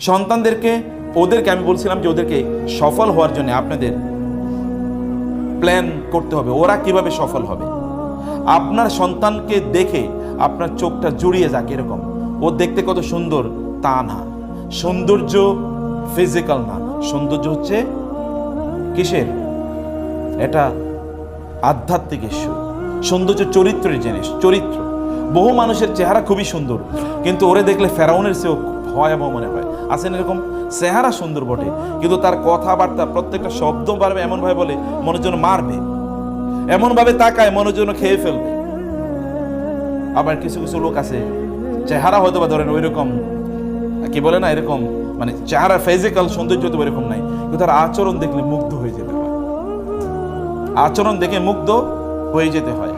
সন্তানদেরকে, ওদেরকে আমি বলছিলাম যে ওদেরকে সফল হওয়ার জন্য আপনাদের প্ল্যান করতে হবে। ওরা কীভাবে সফল হবে? আপনার সন্তানকে দেখে আপনার চোখটা জুড়িয়ে যাক এরকম। ও দেখতে কত সুন্দর? তা না। সৌন্দর্য ফিজিক্যাল না। সৌন্দর্য হচ্ছে কিসের? এটা আধ্যাত্মিক ইস্যু সৌন্দর্য চরিত্রের জিনিস, চরিত্র। বহু মানুষের চেহারা খুবই সুন্দর, কিন্তু ওরে দেখলে ফেরাউনের চেয়েও ভয়াবহ মনে হয়। আছেন এরকম চেহারা সুন্দর বটে। কিন্তু তার কথাবার্তা, প্রত্যেকটা শব্দ পারবে এমনভাবে বলে মনের জন্য মারবে। এমনভাবে তাকায় মনের জন্য খেয়ে ফেলবে। আবার কিছু কিছু লোক আছে, চেহারা হয়তো বা ধরেন ওই রকম কি বলে না এরকম মানে চেহারা ফিজিক্যাল সৌন্দর্য তো এরকম নাই, কিন্তু তার আচরণ দেখলে মুগ্ধ হয়ে যেতে হয়। আচরণ দেখে মুগ্ধ হয়ে যেতে হয়।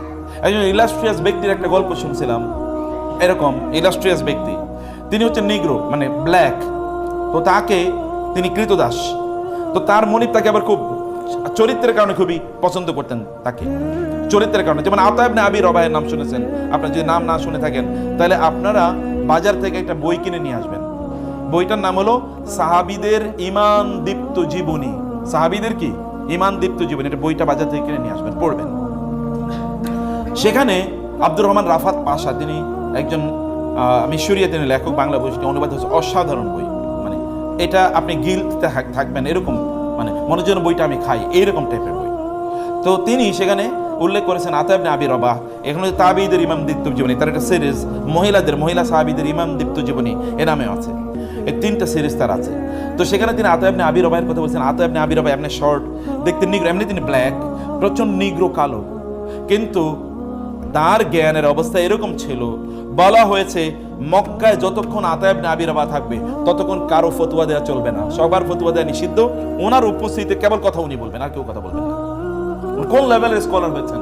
একজন ইলাস্ট্রিয়াস ব্যক্তির একটা গল্প শুনছিলাম। এরকম ইলাস্ট্রিয়াস ব্যক্তি। তিনি হচ্ছেন নিগ্রো মানে ব্ল্যাক তো তাকে তিনি কৃতদাস। তো তার মনিব তাকে আবার খুব চরিত্রের কারণে খুবই পছন্দ করতেন তাকে। চরিত্রের কারণে। যেমন আতাবনে আবি রবায়ের নাম শুনেছেন। আপনার যদি নাম না শুনে থাকেন, তাহলে আপনারা বাজার থেকে একটা বই কিনে নিয়ে আসবেন। বইটার নাম হলো সাহাবিদের ইমান দীপ্ত জীবনী। সাহাবিদের কি? ইমান দীপ্ত জীবনী। এটা বইটা বাজার থেকে কিনে নিয়ে আসবেন, পড়বেন। সেখানে আব্দুর রহমান রাফাত পাশা, তিনি একজন মিশরীয়, তিনি লেখক, বাংলা বইটি অনুবাদ হচ্ছে অসাধারণ বই। এটা আপনি গিলতে থাকবেন, এরকম মানে মনে যেন বইটা আমি খাই, এইরকম টাইপের বই। তো তিনি সেখানে উল্লেখ করেছেন আতাবনে আবি রবাহ, এখানে হচ্ছে তাবিদের ইমাম দীপ্ত জীবনী, তার একটা সিরিজ মহিলাদের, মহিলা সাহাবিদের ইমাম দীপ্ত জীবনী, এ নামে আছে। এই তিনটা সিরিজ তার আছে। তো সেখানে তিনি আতাবনে আবি রবাহের কথা বলছেন আতাবনে আবি রবাহ এমনি শর্ট দেখতে নিগ্রো, এমনি তিনি ব্ল্যাক প্রচণ্ড নিগ্রো কালো। কিন্তু তার জ্ঞানের অবস্থা এরকম ছিল বলা হয়েছে, মক্কায় যতক্ষণ আতায়ব নাবিরাবা থাকবে, ততক্ষণ কারও ফতুয়া দেওয়া চলবে না। সবার ফতুয়া দেওয়া নিষিদ্ধ। ওনার উপস্থিতিতে কেবল কথা উনি বলবেন, আর কেউ কথা বলবেন না। কোন লেভেলের স্কলার হয়েছেন?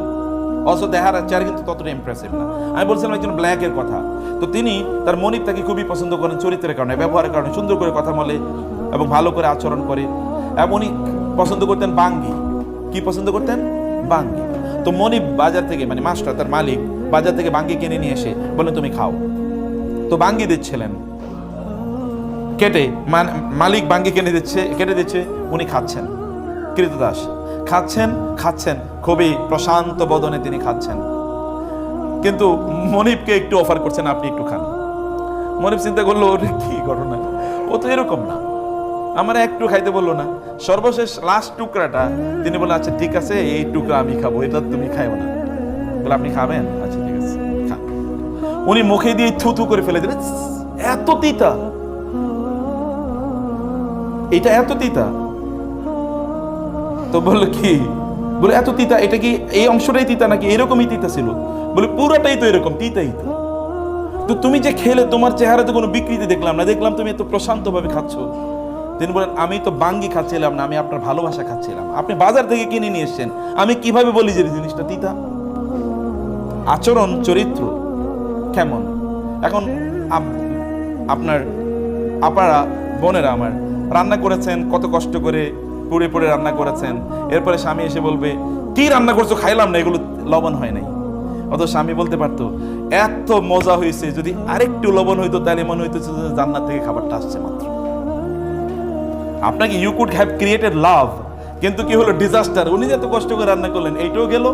অথচ দেখার চেয়ার কিন্তু ততটা ইমপ্রেসিভ না। আমি বলছিলাম একজন ব্ল্যাকের কথা। তো তিনি তার মনিব তাকে খুবই পছন্দ করেন চরিত্রের কারণে, ব্যবহারের কারণে, সুন্দর করে কথা বলে এবং ভালো করে আচরণ করে। এবং উনি পছন্দ করতেন বাঙ্গি। কি পছন্দ করতেন? বাঙ্গি। তো মনিব বাজার থেকে মানে মাস্টার, তার মালিক, বাজার থেকে বাঙ্গি কিনে নিয়ে এসে বলেন তুমি খাও। তো বাঙ্গি দিচ্ছিলেন। কেটে মালিক বাঙ্গি কিনে দিচ্ছে, কেটে দিচ্ছে, উনি খাচ্ছেন। কৃতদাস, খাচ্ছেন খাচ্ছেন। খুবই প্রশান্ত বদনে তিনি খাচ্ছেন। কিন্তু মনিবকে একটু অফার করছেন, আপনি একটু খান। মনিব চিন্তা করল কি ঘটনা? ও তো এরকম না। আমার একটু খাইতে বলল না। সর্বশেষ লাস্ট টুকরাটা। তিনি বললেন আচ্ছা ঠিক আছে, এই টুকরা আমি খাব, এটা তুমি খাইও না। বলে, আপনি খাবেন? আচ্ছা ঠিক আছে উনি মুখে দিয়ে থু থু করে ফেলে দিলেন এত তিতা। এটা এত তিতা? তো বলল, কি? বলে, এত তিতা, এটা কি এই অংশটাই তিতা নাকি এরকমই তিতা ছিল? বলে, পুরোটাই তো এরকম, তিতাই তো। তো তুমি যে খেলে, তোমার চেহারাতে কোনো বিকৃতি দেখলাম না, দেখলাম তুমি এত প্রশান্তভাবে খাচ্ছ। তিনি বলেন, আমি তো বাঙ্গি খাচ্ছিলাম না, আমি আপনার ভালোবাসা খাচ্ছিলাম। আপনি বাজার থেকে কিনে নিয়ে এসছেন। আমি কীভাবে বলি যে জিনিসটা তিতা? আচরণ, চরিত্র কেমন? এখন আপ- আপনার আপনারা বোনেরা আমার, রান্না করেছেন, কত কষ্ট করে পুড়ে পুড়ে রান্না করেছেন। এরপরে স্বামী এসে বলবে, কি রান্না করছ? খাইলাম না, এগুলো লবণ হয় নাই। অত স্বামী বলতে পারতো, এত মজা হয়েছে যদি আরেকটু লবণ হইতো, তাহলে মনে হইতো যে জান্নাত থেকে খাবারটা আসছে মাত্র। আপনাকে you could have created love কিন্তু কি হলো? ডিজাস্টার উনি যে এত কষ্ট করে রান্না করলেন, এইটাও গেল।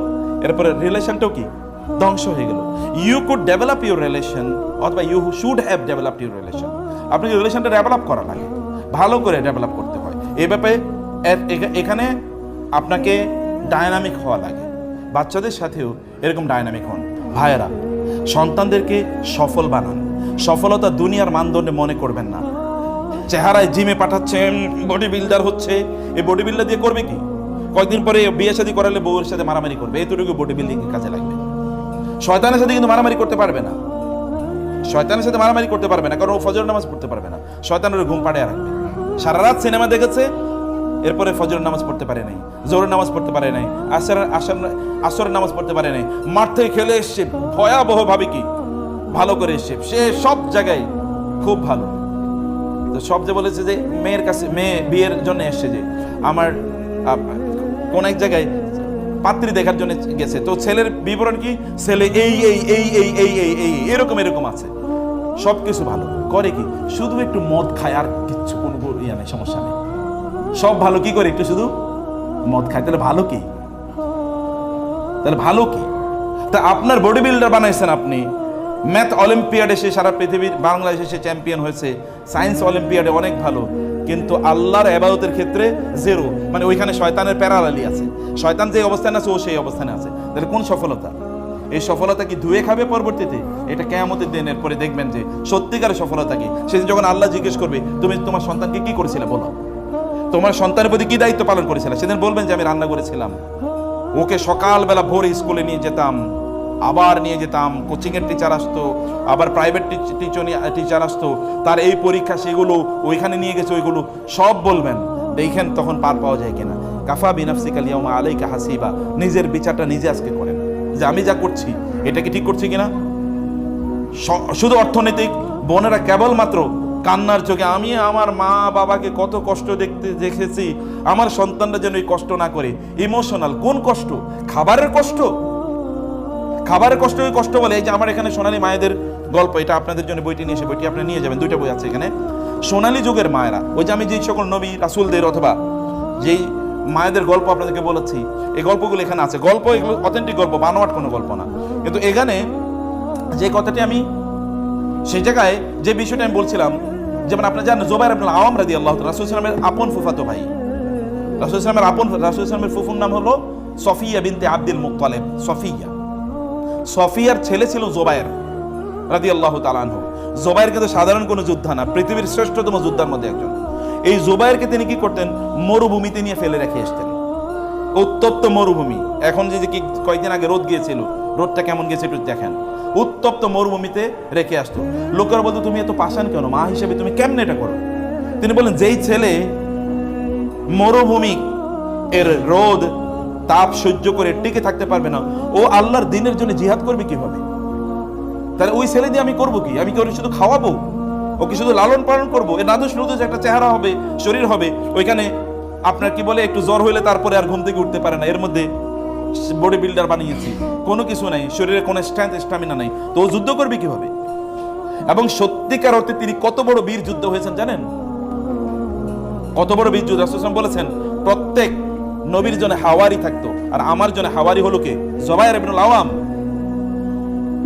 এরপরে রিলেশনটাও কি? ধ্বংস হয়ে গেল। You could develop your relation অথবা you should have develop your relation আপনাকে রিলেশনটা ডেভেলপ করা লাগে। ভালো করে ডেভেলপ করতে হয়। এই ব্যাপারে এখানে আপনাকে ডায়নামিক হওয়া লাগে। বাচ্চাদের সাথেও এরকম ডায়নামিক হন। ভাইয়েরা, সন্তানদেরকে সফল বানান। সফলতা দুনিয়ার মানদণ্ডে মনে করবেন না। চেহারায় জিমে পাঠাচ্ছেন বডি বিল্ডার হচ্ছে। এই বডি বিল্ডার দিয়ে করবে কি? কয়েকদিন পরে বিয়ে শাদী করালে বউয়ের সাথে মারামারি করবে। এতটুকু বডি বিল্ডিং কাজে লাগবে। শয়তানের সাথে কিন্তু মারামারি করতে পারবে না। শয়তানের সাথে মারামারি করতে পারবে না, কারণ ও ফজর নামাজ পড়তে পারবে না। শয়তানের ঘুম পাড়ে রাখবে। সারা রাত সিনেমা দেখেছে, এরপরে ফজর নামাজ পড়তে পারে নাই জোরের নামাজ পড়তে পারে নাই আসর আসর আসরের নামাজ পড়তে পারে নাই। মাঠ থেকে খেলে এসছে ভয়াবহ ভাবে কি? ভালো করে এসছে। সে সব জায়গায় খুব ভালো। তো সব যে বলেছে যে মেয়ের কাছে মেয়ে বিয়ের জন্য এসছে যে আমার কোন এক জায়গায় পাত্রী দেখার জন্য গেছে। তো ছেলের বিবরণ কি? ছেলে এই এই এই এই এই এই এই, এরকম এরকম আছে। সব কিছু ভালো। করে কি? শুধু একটু মদ খায় আর কিচ্ছু কোনো ইয়ে নেই, সমস্যা নেই। সব ভালো কি করে একটু শুধু মদ খায়? তাহলে ভালো কি? তাহলে ভালো কি? তা আপনার বডি বিল্ডার বানাইছেন আপনি। ম্যাথ অলিম্পিয়াডে সে সারা পৃথিবীর, বাংলাদেশে সে চ্যাম্পিয়ন হয়েছে। সায়েন্স অলিম্পিয়াডে অনেক ভালো, কিন্তু আল্লাহর এবাদতের ক্ষেত্রে জিরো মানে ওইখানে শয়তানের প্যারালালি আছে। শয়তান যে অবস্থানে আছে, ও সেই অবস্থানে আছে। তাহলে কোন সফলতা? এই সফলতা কি ধুয়ে খাবে পরবর্তীতে? এটা কেয়ামতের দিনের পরে দেখবেন যে সত্যিকারের সফলতা কি? সেদিন যখন আল্লাহ জিজ্ঞেস করবে, তুমি তোমার সন্তানকে কি করেছিলে বলো? তোমার সন্তানের প্রতি কি দায়িত্ব পালন করেছিলে? সেদিন বলবেন যে, আমি রান্না করেছিলাম। ওকে সকালবেলা ভোরে স্কুলে নিয়ে যেতাম। আবার নিয়ে যেতাম কোচিংয়ের টিচার আসতো, আবার প্রাইভেট টিচার টিচার আসতো, তার এই পরীক্ষা সেগুলো, ওইখানে নিয়ে গেছে ওইগুলো, সব বলবেন, দেখেন তখন পার পাওয়া যায় কিনা। কাফা বিনাফসিকাল ইয়াউমা আলাইকা হাসিবা, নিজের বিচারটা নিজে আজকে করেন। যে আমি যা করছি, এটা কি ঠিক করছি কিনা? শুধু অর্থনৈতিক, বোনেরা কেবলমাত্র কান্নার চোখে, আমি আমার মা বাবাকে কত কষ্ট দেখতে, দেখেছি, আমার সন্তানরা যেন এই কষ্ট না করে ইমোশনাল কোন কষ্ট? খাবারের কষ্ট? খাবারের কষ্ট ওই কষ্ট বলে, এই যে আমার এখানে সোনালী মায়েদের গল্প, এটা আপনাদের জন্য বইটি নিয়ে এসে, বইটি আপনি নিয়ে যাবেন, দুইটা বই আছে এখানে। সোনালী যুগের মায়েরা, ওই যে আমি যেই সকল নবী, রাসুলদের অথবা যেই মায়েদের গল্প আপনাদেরকে বলেছি, এই গল্পগুলো এখানে আছে। গল্প এগুলো অথেন্টিক গল্প, বানোয়াট কোনো গল্প না। কিন্তু এখানে যে কথাটি আমি সেই জায়গায় যে বিষয়টা আমি বলছিলাম, যেমন আপনার জানেন জোবাইর আব্দুল আওয়াম রাদি আল্লাহ রাসুল ইসলামের আপন ফুফাতো ভাই। রাসুল ইসলামের আপন, রাসুল ইসলামের ফুফুর নাম হলো সফিয়া বিনতে আব্দুল মুক্তালেব সফিয়া। সফিয়ার ছেলে ছিল জোবায়ের রাদি আল্লাহ তালানহ জোবায়ের কিন্তু সাধারণ কোনো যোদ্ধা না, পৃথিবীর শ্রেষ্ঠতম যোদ্ধার মধ্যে একজন। এই জোবায়েরকে তিনি কি করতেন? মরুভূমিতে নিয়ে ফেলে রেখে আসতেন উত্তপ্ত মরুভূমি। এখন যে কি কয়েকদিন আগে রোদ গিয়েছিল, রোদটা কেমন গেছে একটু দেখেন। উত্তপ্ত মরুভূমিতে রেখে আসতো। লোকের বলতো, তুমি এত পাষাণ কেন? মা হিসেবে তুমি কেমনে এটা করো? তিনি বলেন যেই ছেলে মরুভূমি এর রোদ তাপ সহ্য করে টিকে থাকতে পারবে না। ও আল্লাহর দিনের জন্য জিহাদ করবে কীভাবে? তাহলে ওই ছেলে দিয়ে আমি করব কি? আমি কি শুধু খাওয়াবো? ওকে শুধু লালন পালন করব? এ নাদুস নুদুস একটা চেহারা হবে, শরীর হবে, ওইখানে আপনার কি বলে, একটু জ্বর হইলে তারপরে আর ঘুম থেকে উঠতে পারে না। এর মধ্যে বডি বিল্ডার বানিয়েছি। কোনো কিছু নাই, শরীরে কোনো স্ট্রেংথ স্টামিনা নাই। তো ও যুদ্ধ করবে কীভাবে? এবং সত্যিকার অর্থে তিনি কত বড় বীর যুদ্ধ হয়েছেন জানেন? কত বড় বীর যুদ্ধ? বলেছেন, প্রত্যেক নবীর জন্য হাওয়ারি থাকতো। আর আমার জন্য হাওয়ারি হলো কে? জবাইর ইবনুল আওয়াম।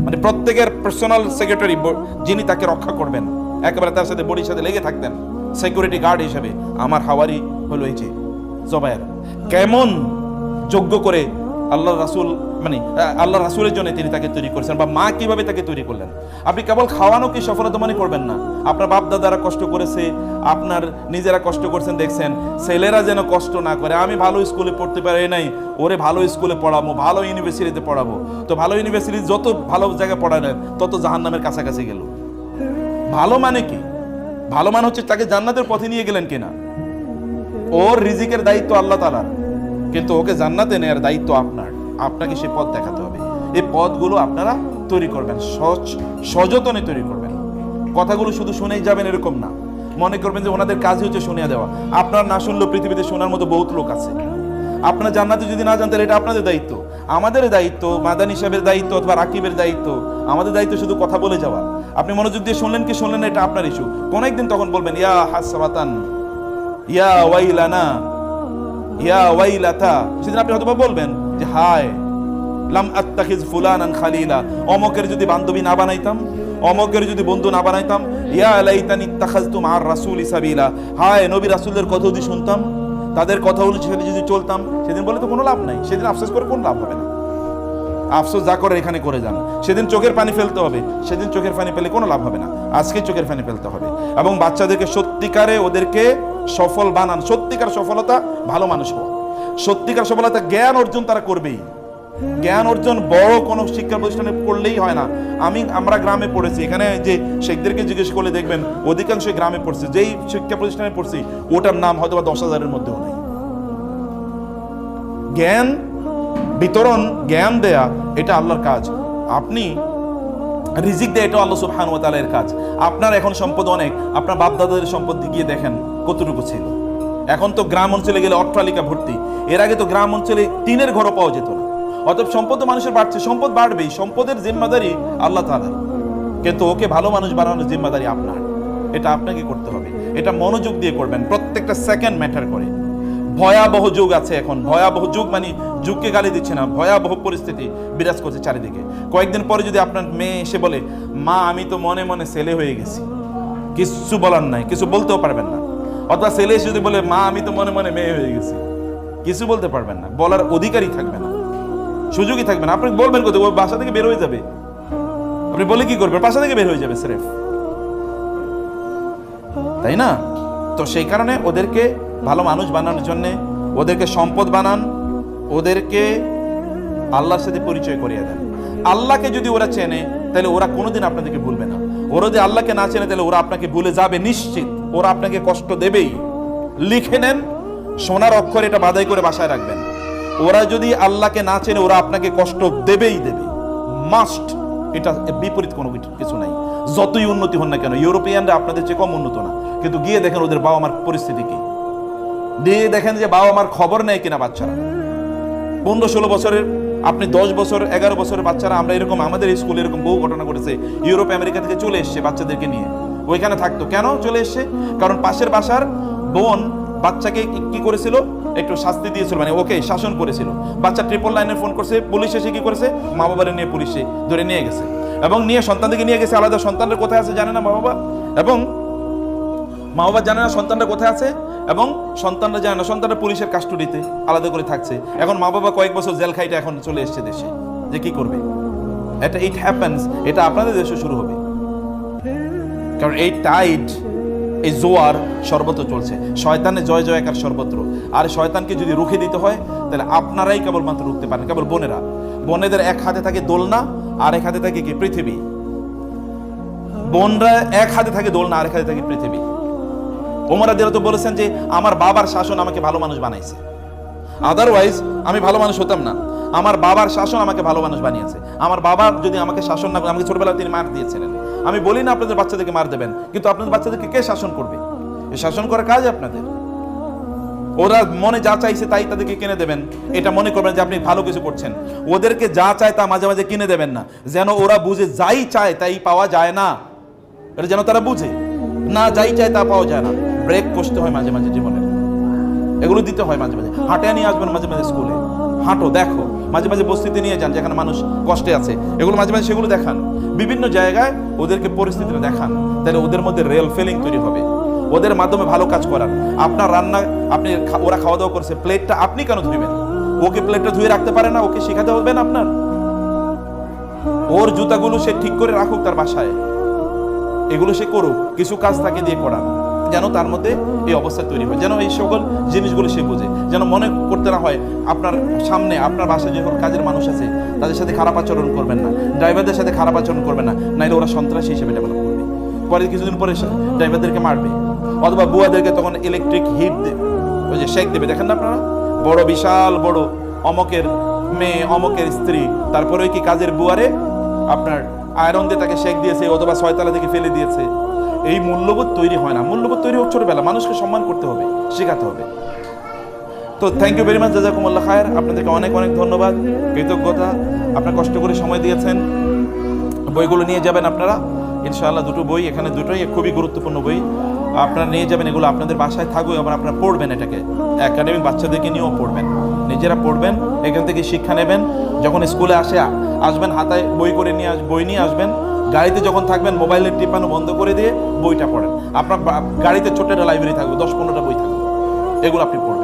মানে প্রত্যেকের পার্সোনাল সেক্রেটারি যিনি তাকে রক্ষা করবেন। একেবারে তার সাথে বডির সাথে লেগে থাকতেন। সিকিউরিটি গার্ড হিসেবে। আমার হাওয়ারি হলো এই যে জবায়ের কেমন যোগ্য করে আল্লাহ রাসুল মানে আল্লাহ রাসুলের জন্য তিনি তাকে তৈরি করেছেন বা মা কীভাবে তাকে তৈরি করলেন। আপনি কেবল খাওয়ানো কি সফলতা মনে করবেন না? আপনার বাপ দাদারা কষ্ট করেছে, আপনার নিজেরা কষ্ট করছেন, দেখছেন, ছেলেরা যেন কষ্ট না করে। আমি ভালো স্কুলে পড়তে পারি নাই, ওরে ভালো স্কুলে পড়াবো, ভালো ইউনিভার্সিটিতে পড়াবো। তো ভালো ইউনিভার্সিটি যত ভালো জায়গায় পড়ালেন তত জাহান্নামের কাছাকাছি গেল। ভালো মানে কি? ভালো মানে হচ্ছে তাকে জান্নাতের পথে নিয়ে গেলেন কিনা? ওর রিজিকের দায়িত্ব আল্লাহ তালার। কিন্তু ওকে জান্নাতে নেওয়ার দায়িত্ব আপনার। আপনাকে সে পথ দেখাতে হবে। এই পথগুলো আপনারা তৈরি করবেন সচ সযতনে তৈরি করবেন। কথাগুলো শুধু শুনেই যাবেন এরকম না। মনে করবেন যে ওনাদের কাজই হচ্ছে শুনিয়ে দেওয়া। আপনার না শুনলেও পৃথিবীতে শোনার মতো বহুত লোক আছে। আপনার জান্নাতে যদি না জানতেন, এটা আপনাদের দায়িত্ব। আমাদের দায়িত্ব, মাদান হিসাবের দায়িত্ব অথবা রাকিবের দায়িত্ব। আমাদের দায়িত্ব শুধু কথা বলে যাওয়া। আপনি মনোযোগ দিয়ে শুনলেন কি শুনলেন এটা আপনার ইস্যু কোন একদিন তখন বলবেন, ইয়া হাসাবাতান ইয়া ওয়াইলানা ইয়া ওয়াইলাতা, সেদিন আপনি হয়তো বলবেন যে, হায়, লাম আত্তাখিজ ফুলানান খালিলা, অমকের যদি বান্ধবী না বানাইতাম, অমকের যদি বন্ধু না বানাইতাম, ইয়া লাইতানি ইত্তাখাজতু মার রাসূল সাবিলা, হায়, নবী রাসূলের কথা যদি শুনতাম, তাদের কথা অনুসারে যদি চলতাম, সেদিন বলে তো কোনো লাভ নাই, সেদিন আফসোস করে কোনো লাভ হবে না? আফসোস যা করে এখানে করে যান, সেদিন চোখের পানি ফেলতে হবে, সেদিন চোখের পানি ফেলে কোনো লাভ হবে না, আজকে চোখের পানি ফেলতে হবে, এবং বাচ্চাদেরকে সত্যিকারে ওদেরকে সফল বানান। সত্যিকার সফলতা ভালো মানুষ হওয়া। সত্যিকার সফলতা জ্ঞান অর্জন তারা করবেই। জ্ঞান অর্জন বড় কোনো শিক্ষা প্রতিষ্ঠানে করলেই হয় না। আমি, আমরা গ্রামে পড়েছি। এখানে যে শেখদেরকে জিজ্ঞেস করলে দেখবেন, অধিকাংশই গ্রামে পড়ছে। যেই শিক্ষা প্রতিষ্ঠানে পড়ছি, ওটার নাম হয়তো বা দশ হাজারের মধ্যেও নেই। জ্ঞান, বিতরণ, জ্ঞান দেয়া, এটা আল্লাহর কাজ। আপনি রিজিক দেয় এটা আল্লাহ সুবহান ওয়া তাআলার কাজ। আপনার এখন সম্পদ অনেক, আপনার বাপ দাদাদের সম্পদ গিয়ে দেখেন কতটুকু ছিল। এখন তো গ্রাম অঞ্চলে গেলে অট্টালিকা ভর্তি, এর আগে তো গ্রাম অঞ্চলে টিনের ঘরও পাওয়া যেত না। অতএব সম্পদ মানুষের বাড়ছে, সম্পদ বাড়বেই, সম্পদের জিম্মাদারি আল্লাহ তাআলার। কিন্তু ওকে ভালো মানুষ বানানোর জিম্মাদারি আপনার। এটা আপনাকে করতে হবে, এটা মনোযোগ দিয়ে করবেন, প্রত্যেকটা সেকেন্ড ম্যাটার করে। ভয়াবহ যুগ আছে এখন। ভয়াবহ যুগ মানে যুগকে গালি দিচ্ছে না। ভয়াবহ পরিস্থিতি বিরাজ করছে চারিদিকে। কয়েকদিন পরে যদি আপনার মেয়ে এসে বলে, মা, আমি তো মনে মনে ছেলে হয়ে গেছি। কিছু বলার নাই, কিছু বলতেও পারবেন না। অথবা ছেলে এসে যদি বলে, মা, আমি তো মনে মনে মেয়ে হয়ে গেছি। কিছু বলতে পারবেন না। বলার অধিকারই থাকবে না। সুযোগই থাকবে না। আপনি বলবেন কোথায়? ও বাসা থেকে বের হয়ে যাবে। আপনি বলে কি করবেন? বাসা থেকে বের হয়ে যাবে, স্রেফ। তাই না? তো সেই কারণে ওদেরকে ভালো মানুষ বানানোর জন্যে ওদেরকে সম্পদ বানান, ওদেরকে আল্লাহর সাথে পরিচয় করিয়ে দেন। আল্লাহকে যদি ওরা চেনে, তাহলে ওরা কোনোদিন আপনাদেরকে ভুলবে না। ওরা যদি আল্লাহকে না চেনে, তাহলে ওরা আপনাকে ভুলে যাবে নিশ্চিত। ওরা আপনাকে কষ্ট দেবেই। লিখে নেন, সোনার অক্ষর এটা বাদাই করে বাসায় রাখবেন। ওরা যদি আল্লাহকে না চেনে, ওরা আপনাকে কষ্ট দেবেই দেবে। মাস্ট এটা বিপরীত কোনো কিছু- কিছু নাই। যতই উন্নতি হন না কেন, ইউরোপিয়ানরা আপনাদের চেয়ে কম উন্নত না। কিন্তু গিয়ে দেখেন ওদের বাবা মার পরিস্থিতি কি। দিয়ে দেখেন যে বাবা মার খবর নেয় কিনা বাচ্চারা। পনেরো ষোলো বছরের, আপনি দশ বছর, এগারো বছরের বাচ্চারা, আমরা এরকম আমাদের স্কুলে এরকম বহু ঘটনা ঘটেছে, ইউরোপ, আমেরিকা থেকে চলে এসছে বাচ্চাদেরকে নিয়ে। ওইখানে থাকতো। কেন চলে এসছে? কারণ পাশের বাসার বোন বাচ্চাকে কি করেছিল? একটু শাস্তি দিয়েছিল মানে ওকে শাসন করেছিল। বাচ্চা ট্রিপল লাইনে ফোন করছে পুলিশ এসে কি করেছে? মা বাবারে নিয়ে পুলিশে ধরে নিয়ে গেছে। এবং নিয়ে সন্তানদেরকে নিয়ে গেছে, আলাদা সন্তানরা কোথায় আছে জানে না মা বাবা? এবং মা বাবা জানে না সন্তানরা কোথায় আছে? এবং সন্তানরা যায় না, সন্তানরা পুলিশের কাস্টডিতে আলাদা করে থাকছে। এখন মা বাবা কয়েক বছর জেল খাইটা এখন চলে এসছে দেশে। যে কি করবে? এটা ইট হ্যাপেন্স এটা আপনাদের দেশে শুরু হবে। কারণ এই টাইট এই জোয়ার সর্বত্র চলছে। শয়তানে জয় জয়কার সর্বত্র। আর শয়তানকে যদি রুখে দিতে হয়, তাহলে আপনারাই কেবলমাত্র রুখতে পারেন। কেবল বোনেরা। বোনেদের এক হাতে থাকে দোলনা, আর এক হাতে থাকে কি পৃথিবী? বোনরা এক হাতে থাকে দোলনা, আর এক হাতে থাকে পৃথিবী। ওমর আদিরা তো বলেছেন যে, আমার বাবার শাসন আমাকে ভালো মানুষ বানাইছে। আদারওয়াইজ আমি ভালো মানুষ হতাম না। আমার বাবার শাসন আমাকে ভালো মানুষ বানিয়েছে। আমার বাবার যদি আমাকে শাসন না করে, আমাকে ছোটবেলায় তিনি মার দিয়েছিলেন। আমি বলি না, আপনাদের বাচ্চাদেরকে মার দেবেন, কিন্তু আপনাদের বাচ্চাদেরকে কে শাসন করবে? শাসন করার কাজ আপনাদের। ওরা মনে যা চাইছে তাই তাদেরকে কিনে দেবেন। এটা মনে করবেন যে, আপনি ভালো কিছু করছেন। ওদেরকে যা চায় তা মাঝে মাঝে কিনে দেবেন না। যেন ওরা বুঝে, যাই চায় তাই পাওয়া যায় না। এটা যেন তারা বুঝে। না যাই চায় তা পাওয়া যায় না। ব্রেক কষতে হয় মাঝে মাঝে জীবনে। এগুলো দিতে হয় মাঝে মাঝে। হাঁটে নিয়ে আসবেন মাঝে মাঝে স্কুলে। হাঁটো, দেখো। মাঝে মাঝে বস্তিতে নিয়ে যান যেখানে মানুষ কষ্টে আছে। এগুলো মাঝে মাঝে সেগুলো দেখান। বিভিন্ন জায়গায় ওদেরকে পরিস্থিতিটা দেখান। তাহলে ওদের মধ্যে রেল ফিলিং তৈরি হবে। ওদের মাধ্যমে ভালো কাজ করান আপনার রান্না, আপনি ওরা খাওয়া দাওয়া করছে প্লেটটা আপনি কেন ধুইবেন? ওকে প্লেটটা ধুয়ে রাখতে পারে না? ওকে শেখাতে হবে না আপনার? ওর জুতাগুলো সে ঠিক করে রাখুক তার বাসায়। এগুলো সে করুক। কিছু কাজ তাকে দিয়ে করান। যেন তার মধ্যে এই অবস্থা তৈরি হয়, যেন এই সকল জিনিসগুলো সে বোঝে। যেন মনে করতে না হয় আপনার সামনে, আপনার বাসায় যখন কাজের মানুষ আছে, তাদের সাথে খারাপ আচরণ করবেন না, ড্রাইভারদের সাথে খারাপ আচরণ করবেন না, নাইলে ওরা সন্ত্রাসী হিসেবে ডেভেলপ করবে। পরে কিছুদিন পরে ড্রাইভারদেরকে মারবে। অথবা বুয়াদেরকে তখন ইলেকট্রিক হিট দেবে, ওই যে শেক দেবে। দেখেন না আপনারা? বড় বিশাল, বড় অমকের মেয়ে, অমকের স্ত্রী তারপরে কি কাজের বুয়ারে আপনার আয়রন দিয়ে তাকে শেক দিয়েছে অথবা ছয়তলা থেকে ফেলে দিয়েছে? এই মূল্যবোধ তৈরি হয় না। মূল্যবোধ তৈরি হোক ছোটবেলা, মানুষকে সম্মান করতে হবে, শেখাতে হবে। তো থ্যাংক ইউ ভেরি মাচ জাজাকুমুল্লাহ খায়ের। আপনাদেরকে অনেক অনেক ধন্যবাদ, কৃতজ্ঞতা। আপনার কষ্ট করে সময় দিয়েছেন। বইগুলো নিয়ে যাবেন আপনারা। ইনশাআল্লাহ দুটো বই, এখানে দুটোই খুবই গুরুত্বপূর্ণ বই। আপনারা নিয়ে যাবেন, এগুলো আপনাদের বাসায় থাকবে এবং আপনারা পড়বেন এটাকে। একাডেমিক বাচ্চাদেরকে নিয়েও পড়বেন। নিজেরা পড়বেন, এখান থেকে শিক্ষা নেবেন। যখন স্কুলে আসে, আসবেন, হাতায় বই করে নিয়ে আস, বই নিয়ে আসবেন। গাড়িতে যখন থাকবেন মোবাইলের টিপানো বন্ধ করে দিয়ে বইটা পড়েন। আপনার গাড়িতে ছোট্ট একটা লাইব্রেরি থাকবে, দশ পনেরোটা বই থাকবে। এগুলো আপনি ইনশাআল্লাহ